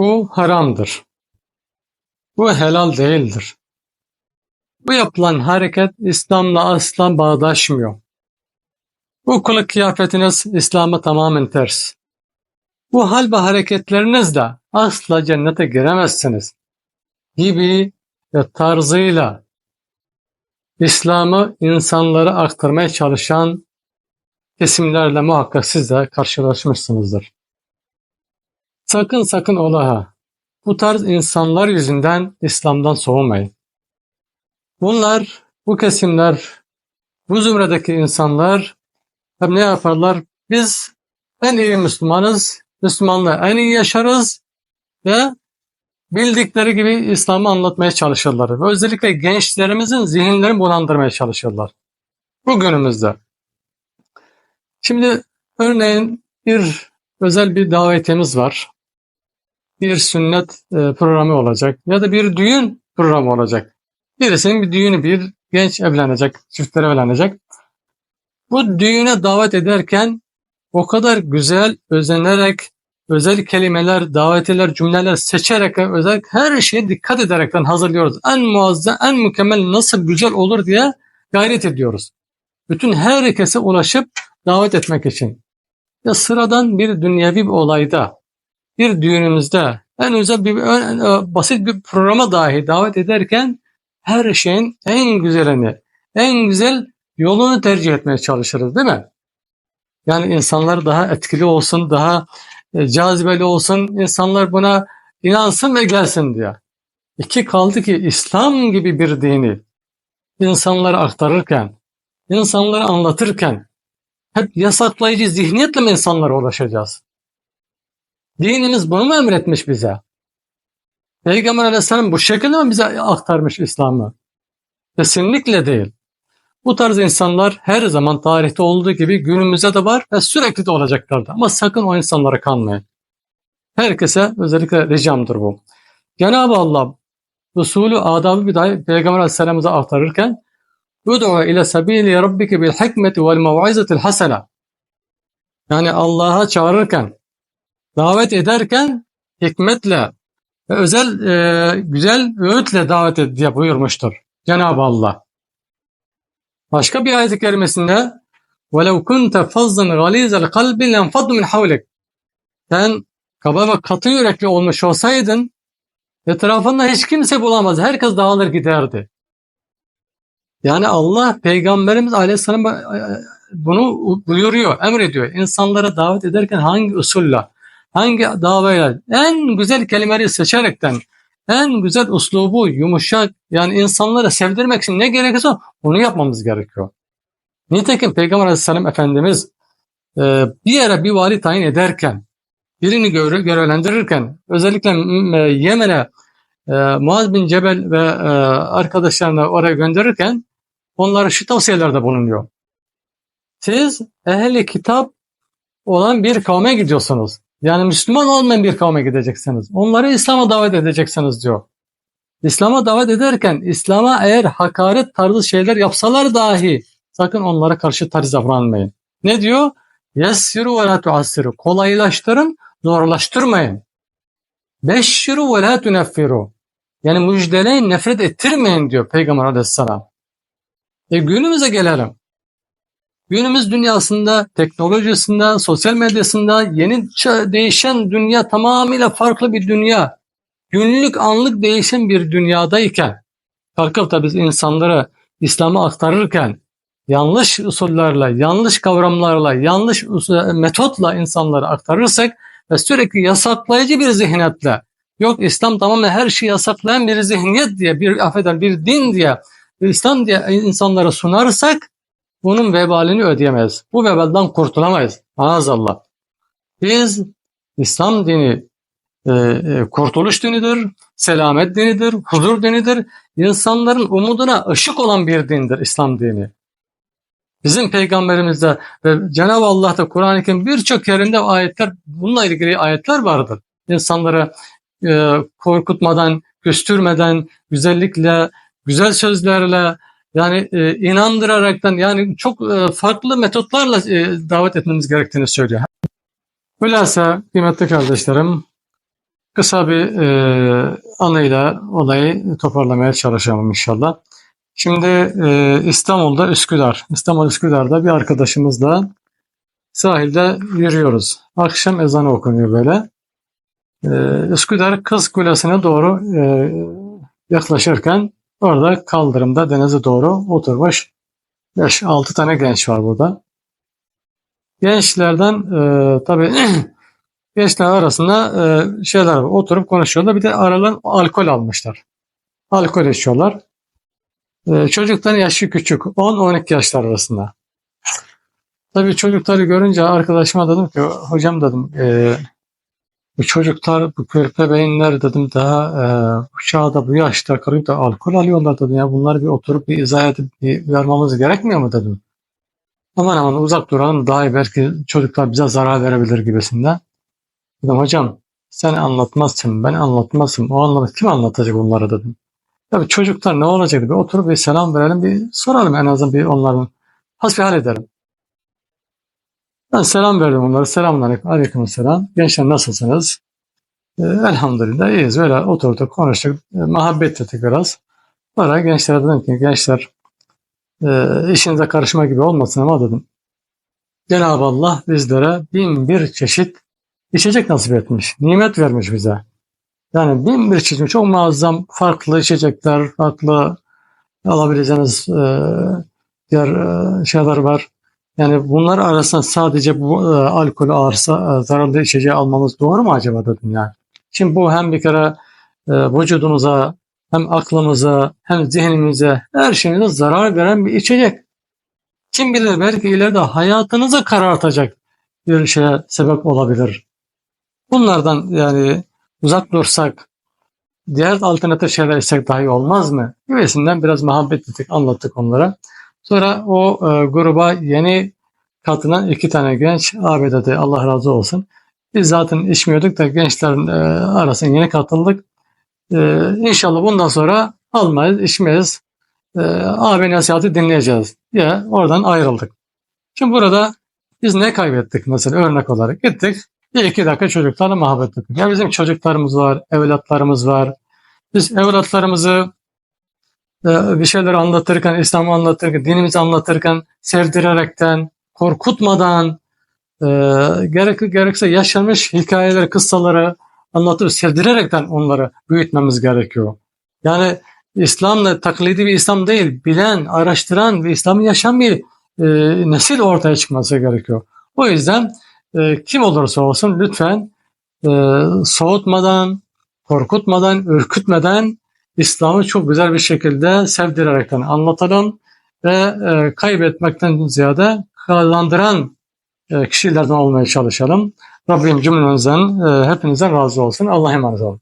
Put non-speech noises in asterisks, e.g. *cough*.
Bu haramdır. Bu helal değildir. Bu yapılan hareket İslam'la asla bağdaşmıyor. Bu kılık kıyafetiniz İslam'a tamamen ters. Bu hal ve hareketlerinizle asla cennete giremezsiniz. Gibi ve tarzıyla İslam'ı insanlara aktarmaya çalışan kesimlerle muhakkak siz de karşılaşmışsınızdır. Sakın sakın ola ha. Bu tarz insanlar yüzünden İslam'dan soğumayın. Bunlar, bu kesimler, bu zümredeki insanlar hep ne yaparlar? Biz en iyi Müslümanız, Müslümanlığı en iyi yaşarız ve bildikleri gibi İslam'ı anlatmaya çalışırlar. Ve özellikle gençlerimizin zihinlerini bulandırmaya çalışırlar. Bugünümüzde. Şimdi örneğin bir özel bir davetimiz var. Bir sünnet e, programı olacak ya da bir düğün programı olacak. Birisinin bir düğünü bir genç evlenecek, çiftler evlenecek. Bu düğüne davet ederken o kadar güzel, özenerek, özel kelimeler, davetiler, cümleler seçerek, özel her şeye dikkat ederekten hazırlıyoruz. En muazzam, en mükemmel nasıl güzel olur diye gayret ediyoruz. Bütün herkese ulaşıp davet etmek için. Ya sıradan bir dünyevi bir olayda, bir düğünümüzde, en özel bir en, en, basit bir programa dahi davet ederken her şeyin en güzelini, en güzel yolunu tercih etmeye çalışırız değil mi? Yani insanlar daha etkili olsun, daha e, cazibeli olsun, insanlar buna inansın ve gelsin diye. İki kaldı ki İslam gibi bir dini insanlara aktarırken, insanlara anlatırken hep yasaklayıcı zihniyetle mi insanlara ulaşacağız? Dinimiz bunu mu emretmiş bize? Peygamber aleyhisselam bu şekilde mi bize aktarmış İslam'ı? Kesinlikle değil. Bu tarz insanlar her zaman tarihte olduğu gibi günümüzde de var ve sürekli de olacaklardı. Ama sakın o insanlara kanmayın. Herkese özellikle ricamdır bu. Cenab-ı Allah usulü adabı bir dahi Peygamber Aleyhisselam'ıza aktarırken Ud'u ile sabili rabbike bil hikmeti vel mev'izetil hasene Yani Allah'a çağırırken, davet ederken hikmetle ve özel e, güzel öğütle davet et diye buyurmuştur Cenab-ı Allah. Başka bir ayet-i kerimesinde وَلَوْ كُنْتَ فَظًّا غَلِيزَ الْقَلْبِ لَنْفَضُّ مِنْ حَوْلِكَ Sen kaba ve katı yürekli olmuş olsaydın etrafında hiç kimse bulamaz. Herkes dağılır giderdi. Yani Allah Peygamberimiz Aleyhisselam e, bunu buyuruyor, emrediyor. İnsanlara davet ederken hangi usulle, hangi davayla en güzel kelimeleri seçerekten en güzel uslubu yumuşak yani insanlara sevdirmek için ne gerekiyorsa onu yapmamız gerekiyor. Nitekim Peygamber Aleyhisselam Efendimiz e, bir yere bir vali tayin ederken birini göre, görevlendirirken özellikle e, Yemen'e e, Muaz bin Cebel ve arkadaşlarını oraya gönderirken onlara şu tavsiyelerde bulunuyor. Siz ehli kitap olan bir kavme gidiyorsunuz. Yani Müslüman olmayan bir kavme gideceksiniz. Onları İslam'a davet edeceksiniz diyor. İslam'a davet ederken İslam'a eğer hakaret tarzı şeyler yapsalar dahi sakın onlara karşı tarz davranmayın. Ne diyor? Yessiru ve la tuassiru. Kolaylaştırın, zorlaştırmayın. Beşşiru ve la tuneffiru. Yani müjdeleyin, nefret ettirmeyin diyor Peygamber aleyhisselam. E günümüze gelelim. Günümüz dünyasında, teknolojisinde, sosyal medyasında yeni değişen dünya tamamıyla farklı bir dünya. Günlük anlık değişen bir dünyadayken kalkıp da biz insanlara İslam'ı aktarırken yanlış usullerle, yanlış kavramlarla, yanlış metotla insanlara aktarırsak ve sürekli yasaklayıcı bir zihniyetle yok İslam tamamen her şeyi yasaklayan bir zihniyet diye, bir affeden bir din diye, İslam diye insanlara sunarsak bunun vebalini ödeyemeyiz. Bu vebaldan kurtulamayız. Maazallah. Biz İslam dini e, e, kurtuluş dinidir, selamet dinidir, huzur dinidir. İnsanların umuduna ışık olan bir dindir İslam dini. Bizim peygamberimizde ve Cenab-ı Allah'ta Kur'an-ı Kerim birçok yerinde ayetler, bununla ilgili ayetler vardır. İnsanları e, korkutmadan, küstürmeden, güzellikle, güzel sözlerle, yani e, inandıraraktan yani çok e, farklı metotlarla e, davet etmemiz gerektiğini söylüyor. Hülasa kıymetli kardeşlerim kısa bir e, anıyla olayı toparlamaya çalışacağım inşallah. Şimdi e, İstanbul'da Üsküdar, İstanbul Üsküdar'da bir arkadaşımızla sahilde yürüyoruz. Akşam ezanı okunuyor böyle. E, Üsküdar Kız Kulesi'ne doğru e, yaklaşırken orada kaldırımda denize doğru oturmuş 5-6 tane genç var burada. Gençlerden e, tabii *clears throat* gençler arasında e, şeyler var, oturup konuşuyorlar. Bir de aralarında alkol almışlar. Alkol içiyorlar. E, çocukların yaşı küçük. 10-12 yaşlar arasında. Tabii çocukları görünce arkadaşıma dedim ki hocam dedim e, bu çocuklar bu körpe beyinler dedim daha e, bu çağda bu yaşta kalıp da alkol alıyorlar dedim ya bunları bir oturup bir izah edip bir vermemiz gerekmiyor mu dedim. Aman aman uzak duralım daha iyi belki çocuklar bize zarar verebilir gibisinden. Dedim hocam sen anlatmazsın ben anlatmazsın o anlamda kim anlatacak bunları dedim. Tabii çocuklar ne olacak bir oturup bir selam verelim bir soralım en azından bir onların hasbihal edelim. Ben selam verdim onlara. Selamun aleyküm. Selam. Gençler nasılsınız? Ee, elhamdülillah iyiyiz. Böyle oturduk konuştuk. E, muhabbet ettik biraz. Sonra gençlere dedim ki gençler e, işinize karışma gibi olmasın ama dedim. Cenab-ı Allah bizlere bin bir çeşit içecek nasip etmiş. Nimet vermiş bize. Yani bin bir çeşit çok muazzam farklı içecekler, farklı alabileceğiniz e, diğer e, şeyler var. Yani bunlar arasında sadece bu e, alkolü ağırsa e, zararlı içeceği almamız doğru mu acaba dedim yani. Şimdi bu hem bir kere e, vücudumuza hem aklımıza hem zihnimize her şeyimize zarar veren bir içecek. Kim bilir belki ileride hayatınızı karartacak bir şeye sebep olabilir. Bunlardan yani uzak dursak, diğer alternatif şeyler içsek daha iyi olmaz mı? Gibisinden biraz muhabbet ettik, anlattık onlara. Sonra o e, gruba yeni katılan iki tane genç ABD'de Allah razı olsun. Biz zaten içmiyorduk da gençlerin e, arasına yeni katıldık. E, inşallah bundan sonra almayız, içmeyiz. E, abi nasihati dinleyeceğiz diye oradan ayrıldık. Şimdi burada biz ne kaybettik mesela örnek olarak gittik. Bir iki dakika çocuklarla muhabbet ettik. Ya bizim çocuklarımız var, evlatlarımız var. Biz evlatlarımızı bir şeyler anlatırken, İslam'ı anlatırken, dinimizi anlatırken sevdirerekten, korkutmadan, e, gerek, gerekse yaşanmış hikayeleri, kıssaları anlatıp sevdirerekten onları büyütmemiz gerekiyor. Yani İslam'la taklidi bir İslam değil, bilen, araştıran bir İslam'ı yaşayan bir e, nesil ortaya çıkması gerekiyor. O yüzden e, kim olursa olsun lütfen e, soğutmadan, korkutmadan, ürkütmeden İslam'ı çok güzel bir şekilde sevdirerekten anlatalım ve e, kaybetmekten ziyade kazandıran e, kişilerden olmaya çalışalım. Rabbim cümlemizden, e, hepinizden razı olsun. Allah'a emanet olun.